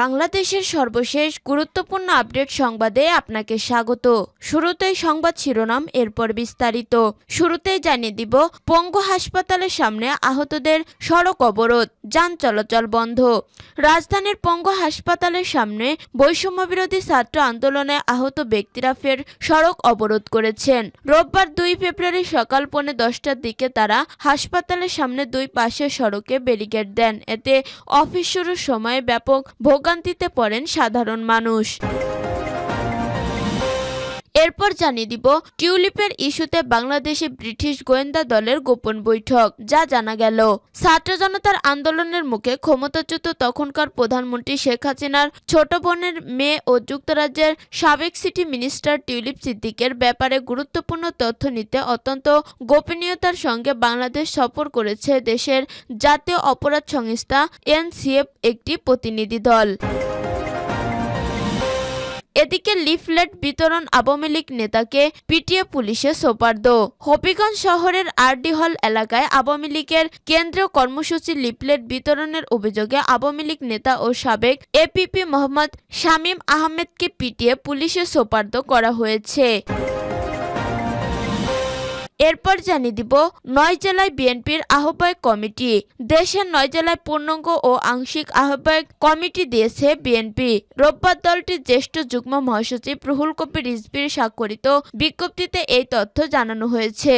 বাংলাদেশের সর্বশেষ গুরুত্বপূর্ণ আপডেট সংবাদে আপনাকে স্বাগত। শুরুতেই সংবাদ শিরোনাম, এরপর বিস্তারিত। শুরুতেই জানিয়ে দিব, পঙ্গু হাসপাতালের সামনে আহতদের সড়ক অবরোধ, যান চলাচল বন্ধ। রাজধানীর পঙ্গু হাসপাতালের সামনে বৈষম্য বিরোধী ছাত্র আন্দোলনে আহত ব্যক্তিরা ফের সড়ক অবরোধ করেছেন। রোববার দুই ফেব্রুয়ারি সকাল পৌনে দশটার দিকে তারা হাসপাতালের সামনে দুই পাশের সড়কে ব্যারিকেড দেন। এতে অফিস শুরুর সময় ব্যাপক ভোগান্তিতে পড়েন সাধারণ মানুষ। এরপর জানিয়ে দিব, টিউলিপের ইস্যুতে বাংলাদেশে ব্রিটিশ গোয়েন্দা দলের গোপন বৈঠক, যা জানা গেল। ছাত্র জনতার আন্দোলনের মুখে ক্ষমতাচ্যুত তখনকার প্রধানমন্ত্রী শেখ হাসিনার ছোট বোনের মেয়ে ও যুক্তরাজ্যের সাবেক সিটি মিনিস্টার টিউলিপ সিদ্দিকের ব্যাপারে গুরুত্বপূর্ণ তথ্য নিতে অত্যন্ত গোপনীয়তার সঙ্গে বাংলাদেশ সফর করেছে দেশের জাতীয় অপরাধ সংস্থা এনসিএফ, একটি প্রতিনিধি দল। এদিকে লিফলেট বিতরণ আওয়ামী লীগ নেতাকে পিটিয়ে পুলিশে সোপার্দ। হবিগঞ্জ শহরের আরডি হল এলাকায় আওয়ামী লীগের কেন্দ্রীয় কর্মসূচি লিফলেট বিতরণের অভিযোগে আওয়ামী লীগ নেতা ও সাবেক এপিপি মোহাম্মদ শামীম আহমেদকে পিটিয়ে পুলিশে সোপার্দ করা হয়েছে। এরপর জানিয়ে দিব নয় জেলায় বিএনপির আহ্বায়ক কমিটি। দেশের নয় জেলায় পূর্ণাঙ্গ ও আংশিক আহ্বায়ক কমিটি দিয়েছে বিএনপি। রোববার দলটির জ্যেষ্ঠ যুগ্ম মহাসচিব রুহুল কবির রিজবির স্বাক্ষরিত বিজ্ঞপ্তিতে এই তথ্য জানানো হয়েছে।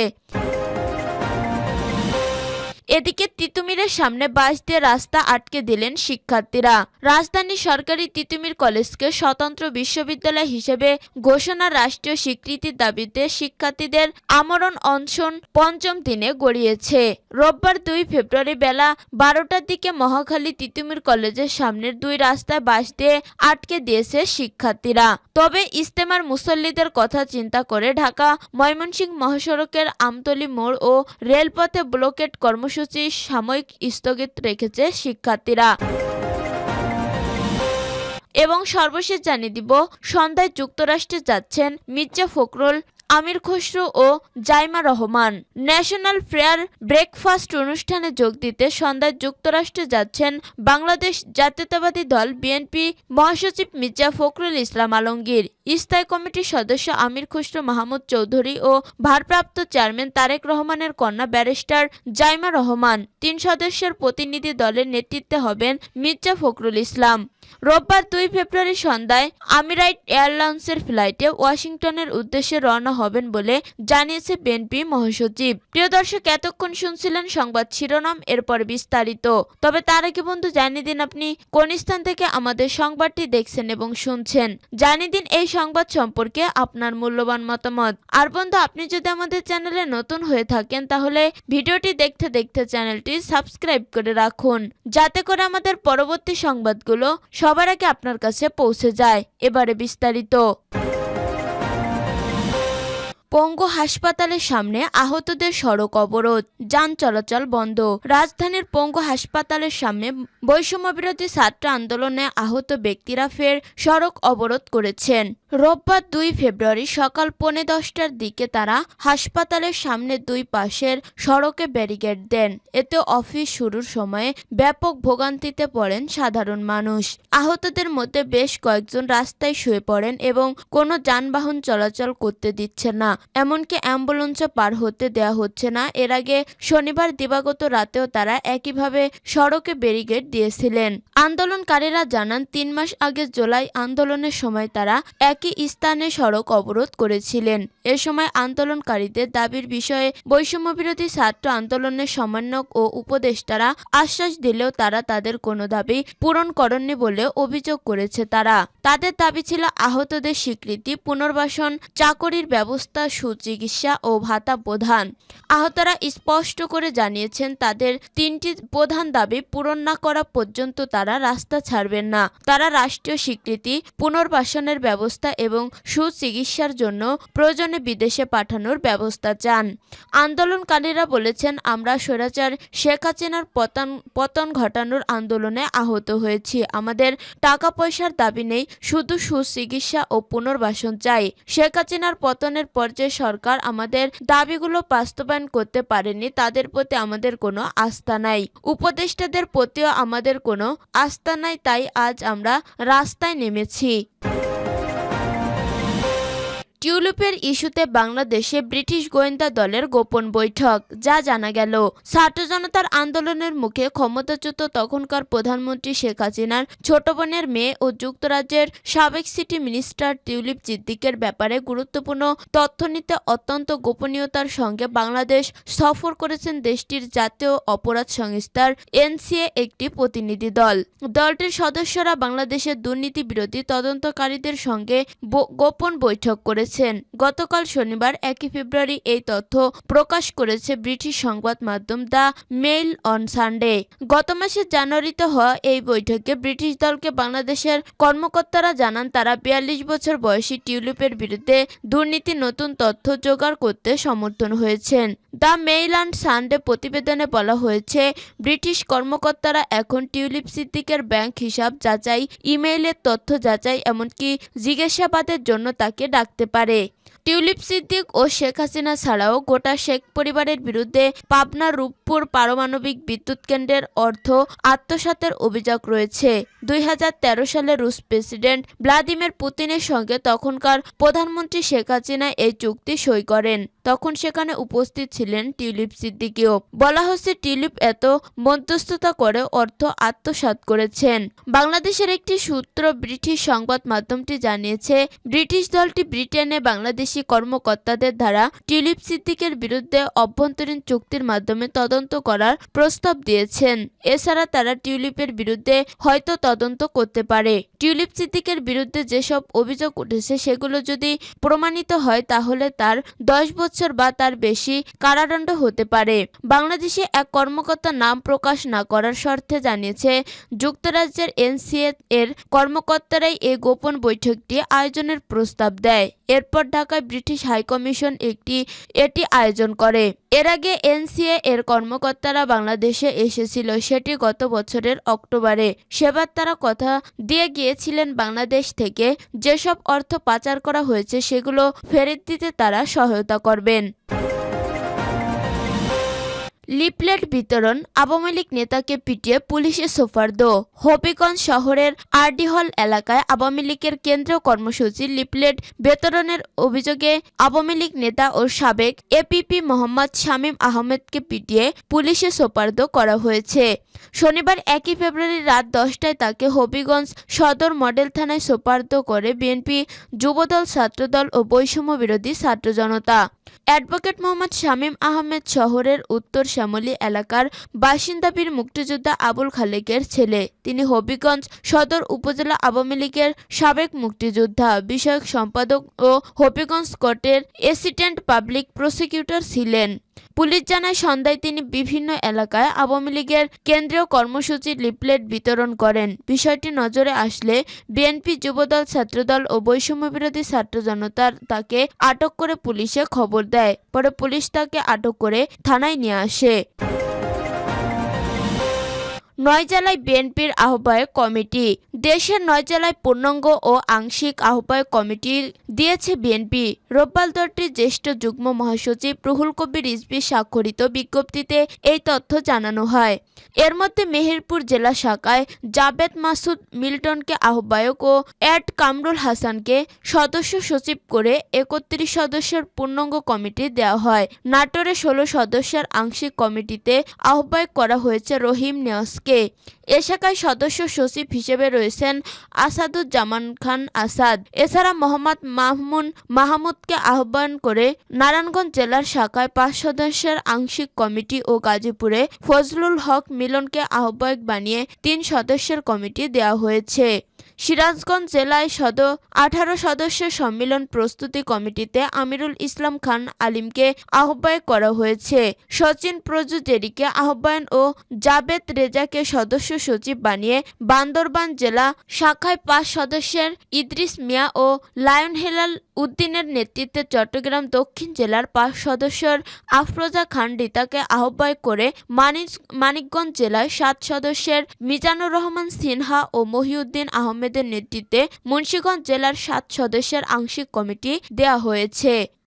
এদিকে তিতুমিরের সামনে বাস দিয়ে রাস্তা আটকে দিলেন শিক্ষার্থীরা। রাজধানী সরকারি তিতুমির কলেজকে স্বতন্ত্র বিশ্ববিদ্যালয় হিসেবে ঘোষণার রাষ্ট্রীয় স্বীকৃতির দাবিতে শিক্ষার্থীদের আমরণ অনশন পঞ্চম দিনে গড়িয়েছে। রোববার দুই ফেব্রুয়ারি বেলা বারোটার দিকে মহাখালী তিতুমির কলেজের সামনের দুই রাস্তায় বাস দিয়ে আটকে দিয়েছে শিক্ষার্থীরা। তবে ইস্তেমার মুসল্লিদের কথা চিন্তা করে ঢাকা ময়মনসিংহ মহাসড়কের আমতলী মোড় ও রেলপথে ব্লকেট কর্মসূচি সাময়িক স্থগিত রেখেছে শিক্ষার্থীরা। এবং সর্বশেষ জানিয়ে দিব, সন্ধ্যায় যুক্তরাষ্ট্রে যাচ্ছেন মির্জা ফখরুল, আমির খসরু ও Zaima Rahman. National prayer breakfast অনুষ্ঠানে যোগ দিতে সন্ধ্যায় যুক্তরাষ্ট্রে যাচ্ছেন বাংলাদেশ জাতীয়তাবাদী দল বিএনপি মহাসচিব মির্জা ফখরুল ইসলাম আলমগীর। স্থায়ী কমিটির সদস্য আমির খসরু মাহমুদ চৌধুরী ও ভারপ্রাপ্ত চেয়ারম্যান তারেক রহমানের কন্যা ব্যারিস্টার জাইমা রহমান। তিন সদস্যের প্রতিনিধি দলের নেতৃত্বে হবেন মির্জা ফখরুল ইসলাম। রোববার দুই ফেব্রুয়ারি সন্ধ্যায় আমিরাইট এয়ারলাইন্সের ফ্লাইটে ওয়াশিংটনের উদ্দেশ্যে রওনা হবেন বলে জানিয়েছে বিএনপি মহাসচিব। প্রিয় দর্শক, এতক্ষণ শুনছিলেন সংবাদ শিরোনাম, এরপর বিস্তারিত। তবে তার আগে বন্ধু, জানিয়ে দিন আপনি কোন স্থান থেকে আমাদের সংবাদটি দেখছেন এবং শুনছেন। জানিয়ে দিন এই সংবাদ সম্পর্কে আপনার মূল্যবান মতামত। আর বন্ধু, আপনি যদি আমাদের চ্যানেলে নতুন হয়ে থাকেন, তাহলে ভিডিওটি দেখতে দেখতে চ্যানেলটি সাবস্ক্রাইব করে রাখুন, যাতে করে আমাদের পরবর্তী সংবাদগুলো সবার আগে আপনার কাছে পৌঁছে যায়। এবারে বিস্তারিত। পঙ্গু হাসপাতালের সামনে আহতদের সড়ক অবরোধ। যান চলাচল বন্ধ। রাজধানীর পঙ্গু হাসপাতালের সামনে বৈষম্য বিরোধী ছাত্র আন্দোলনে আহত ব্যক্তিরা ফের সড়ক অবরোধ করেছেন। রোববার দুই ফেব্রুয়ারি সকাল পৌনে দশটার দিকে তারা হাসপাতালের সামনে দুই পাশের সড়কে ব্যারিকেড দেন। এতে অফিস শুরুর সময়ে ব্যাপক ভোগান্তিতে পড়েন সাধারণ মানুষ। আহতদের মধ্যে বেশ কয়েকজন রাস্তায় শুয়ে পড়েন এবং কোনো যানবাহন চলাচল করতে দিচ্ছে না। এমনকি অ্যাম্বুলেন্সও পার হতে দেওয়া হচ্ছে না। এর আগে শনিবার দিবাগত রাতেও তারা একইভাবে সড়কে ব্যারিকেড দিয়েছিলেন। আন্দোলনকারীরা জানান, তিন মাস আগে জুলাই আন্দোলনের সময় তারা একই স্থানে সড়ক অবরোধ করেছিলেন। এ সময় আন্দোলনকারীদের দাবির বিষয়ে বৈষম্য বিরোধী ছাত্র আন্দোলনের সমন্বয়ক ও উপদেষ্টারা আশ্বাস দিলেও তারা তাদের কোনো দাবি পূরণ করেননি বলে অভিযোগ করেছে তারা। তাদের দাবি ছিল, আহতদের স্বীকৃতি, পুনর্বাসন, চাকরির ব্যবস্থা সুচিকিৎসা ও ভাতা প্রধান। আহতরা স্পষ্ট করে জানিয়েছেন, তাদের তিনটি প্রধান দাবি পূরণ না করা পর্যন্ত তারা রাস্তা ছাড়বেন না। তারা রাষ্ট্রীয় স্বীকৃতি, পুনর্বাসনের ব্যবস্থা এবং সুচিকিৎসার জন্য প্রয়োজনে বিদেশে পাঠানোর ব্যবস্থা চান। আন্দোলনকারীরা বলেছেন, আমরা স্বৈরাচার শেখ হাসিনার পতন পতন ঘটানোর আন্দোলনে আহত হয়েছি। আমাদের টাকা পয়সার দাবি নেই, শুধু সুচিকিৎসা ও পুনর্বাসন চাই। শেখ হাসিনার পতনের পর যে সরকার আমাদের দাবিগুলো বাস্তবায়ন করতে পারেনি, তাদের প্রতি আমাদের কোনো আস্থা নাই। উপদেষ্টাদের প্রতিও আমাদের কোনো আস্থা নাই, তাই আজ আমরা রাস্তায় নেমেছি। টিউলিপের ইস্যুতে বাংলাদেশে ব্রিটিশ গোয়েন্দা দলের গোপন বৈঠক, যা জানা গেল। ছাত্র জনতার আন্দোলনের মুখে ক্ষমতাচ্যুত তখনকার প্রধানমন্ত্রী শেখ হাসিনার ছোট বোনের মেয়ে ও যুক্তরাজ্যের সাবেক সিটি মিনিস্টার টিউলিপ সিদ্দিকের ব্যাপারে গুরুত্বপূর্ণ তথ্য নিতে অত্যন্ত গোপনীয়তার সঙ্গে বাংলাদেশ সফর করেছেন দেশটির জাতীয় অপরাধ সংস্থার এনসিএ একটি প্রতিনিধি দল। দলটির সদস্যরা বাংলাদেশের দুর্নীতি বিরোধী তদন্তকারীদের সঙ্গে গোপন বৈঠক করেছেন গতকাল শনিবার একই ফেব্রুয়ারি এই তথ্য প্রকাশ করেছে ব্রিটিশ সংবাদ মাধ্যম দ্য মেইল অন সানডে। গত মাসের জানুয়ারিতে হওয়া এই বৈঠকে ব্রিটিশ দলকে বাংলাদেশের কর্মকর্তারা জানান, তারা বিয়াল্লিশ বছর বয়সী টিউলিপের বিরুদ্ধে দুর্নীতি নতুন তথ্য জোগাড় করতে সমর্থন হয়েছেন। দ্য মেইল অন সানডে প্রতিবেদনে বলা হয়েছে, ব্রিটিশ কর্মকর্তারা এখন টিউলিপ সিদ্দিকের ব্যাংক হিসাব যাচাই, ইমেইলের তথ্য যাচাই, এমনকি জিজ্ঞাসাবাদের জন্য তাকে ডাকতে পারে টিউলিপ সিদ্দিক ও শেখ হাসিনা ছাড়াও গোটা শেখ পরিবারের বিরুদ্ধে পাবনা রূপপুর পারমাণবিক বিদ্যুৎ কেন্দ্রের অর্থ আত্মসাতের অভিযোগ রয়েছে। দুই হাজার তেরো সালে রুশ প্রেসিডেন্ট ভ্লাদিমির পুতিনের সঙ্গে তখনকার প্রধানমন্ত্রী শেখ হাসিনা এই চুক্তি সই করেন। তখন সেখানে উপস্থিত ছিলেন টিউলিপ সিদ্দিকিও। বলা হচ্ছে টিউলিপ এত মধ্যস্থতা করে অর্থ আত্মসাৎ করেছেন। বাংলাদেশের একটি সূত্র ব্রিটিশ সংবাদ মাধ্যমটি জানিয়েছে, ব্রিটিশ দলটি ব্রিটেনে বাংলাদেশি কর্মকর্তাদের দ্বারা টিউলিপ সিদ্দিকের বিরুদ্ধে অভ্যন্তরীণ চুক্তির মাধ্যমে তদন্ত করার প্রস্তাব দিয়েছেন। এছাড়া তারা টিউলিপের বিরুদ্ধে হয়তো তদন্ত করতে পারে। টিউলিপ সিদ্দিকের বিরুদ্ধে যেসব অভিযোগ উঠেছে, সেগুলো যদি প্রমাণিত হয়, তাহলে তার দশ বছর বা তার বেশি কারাদণ্ড হতে পারে। বাংলাদেশে এক কর্মকর্তা নাম প্রকাশ না করার শর্তে জানিয়েছে, যুক্তরাজ্যের এনসিএ এর কর্মকর্তারাই এই গোপন বৈঠকটি আয়োজনের প্রস্তাব দেয়। এরপর ঢাকায় ব্রিটিশ হাইকমিশন একটি, এটি আয়োজন করে। এর আগে এনসিএ এর কর্মকর্তারা বাংলাদেশে এসেছিল, সেটি গত বছরের অক্টোবরে। সেবার তারা কথা দিয়ে গিয়েছিলেন বাংলাদেশ থেকে, যেসব অর্থ পাচার করা হয়েছে সেগুলো ফেরত দিতে তারা সহায়তা করবেন। লিফলেট বিতরণ আওয়ামী লীগ নেতাকে পিটিয়ে পুলিশে সোফার্দ হবিগঞ্জ শহরের আরডি হল এলাকায় আওয়ামী লীগের কেন্দ্রীয় কর্মসূচি লিপলেট বিতরণের অভিযোগে আওয়ামী লীগ নেতা ও সাবেক এপিপি মোহাম্মদ শামীম আহমেদকে পিটিয়ে পুলিশে সোপার্দ করা হয়েছে। শনিবার একই ফেব্রুয়ারি রাত দশটায় তাকে হবিগঞ্জ সদর মডেল থানায় সোপার্দ করে বিএনপি যুবদল, ছাত্রদল ও বৈষম্য বিরোধী ছাত্র জনতা। অ্যাডভোকেট মোহাম্মদ শামীম আহমেদ শহরের উত্তর শ্যামলী এলাকার বাসিন্দা বীর মুক্তিযোদ্ধা আবুল খালেকের ছেলে। তিনি হবিগঞ্জ সদর উপজেলা আওয়ামী লীগের সাবেক মুক্তিযোদ্ধা, বিষয়ক সম্পাদক ও হবিগঞ্জ কোর্টের অ্যাসিস্ট্যান্ট পাবলিক প্রসিকিউটর ছিলেন। পুলিশ জানায়, সন্ধ্যায় তিনি বিভিন্ন এলাকায় আওয়ামী লীগের কেন্দ্রীয় কর্মসূচি লিফলেট বিতরণ করেন। বিষয়টি নজরে আসলে বিএনপি যুবদল, ছাত্রদল ও বৈষম্য বিরোধী ছাত্র জনতার তাকে আটক করে পুলিশে খবর দেয়। পরে পুলিশ তাকে আটক করে থানায় নিয়ে আসে। নয় জেলায় বিএনপির আহ্বায়ক কমিটি। দেশের নয় জেলায় পূর্ণাঙ্গ ও আংশিক আহ্বায়ক কমিটি দিয়েছে বিএনপি। রোববার দলটির জ্যেষ্ঠ যুগ্ম মহাসচিব রুহুল কবির রিজভি স্বাক্ষরিত বিজ্ঞপ্তিতে এই তথ্য জানানো হয়। এর মধ্যে মেহেরপুর জেলা শাখায় জাবেদ মাসুদ মিল্টনকে আহ্বায়ক ও অ্যাড কামরুল হাসানকে সদস্য সচিব করে একত্রিশ সদস্যের পূর্ণাঙ্গ কমিটি দেওয়া হয়। নাটোরে ষোলো সদস্যের আংশিক কমিটিতে আহ্বায়ক করা হয়েছে রহিম নিয়াজকে এ শাখায় সদস্য সচিব হিসেবে রয়েছেন আসাদুজ্জামান খান আসাদ। এছাড়া মোহাম্মদ মাহমুন মাহমুদকে আহ্বান করে নারায়ণগঞ্জ জেলার শাখায় পাঁচ সদস্যের আংশিক কমিটি ও গাজীপুরে ফজলুল হক মিলনকে আহ্বায়ক বানিয়ে তিন সদস্যের কমিটি দেওয়া হয়েছে। সিরাজগঞ্জ জেলায় সদ আঠারো সদস্য সম্মিলন প্রস্তুতি কমিটিতে আমিরুল ইসলাম খান আলিমকে আহ্বায়ক করা হয়েছে। সচিন প্রজুজেরিকে আহ্বায়ন ও জাবেদ রেজাকে সদস্য সচিব বানিয়ে বান্দরবান জেলা শাখায় পাঁচ সদস্যের ইদ্রিস মিয়া ও লায়ন হেলাল উদ্দিনের নেতৃত্বে চট্টগ্রাম দক্ষিণ জেলার পাঁচ সদস্যের আফরোজা খান রিতাকে আহ্বায়ক করে মানিক মানিকগঞ্জ জেলায় সাত সদস্যের মিজানুর রহমান সিনহা ও মহিউদ্দিন আহমেদের নেতৃত্বে মুন্সীগঞ্জ জেলার সাত সদস্যের আংশিক কমিটি দেয়া হয়েছে।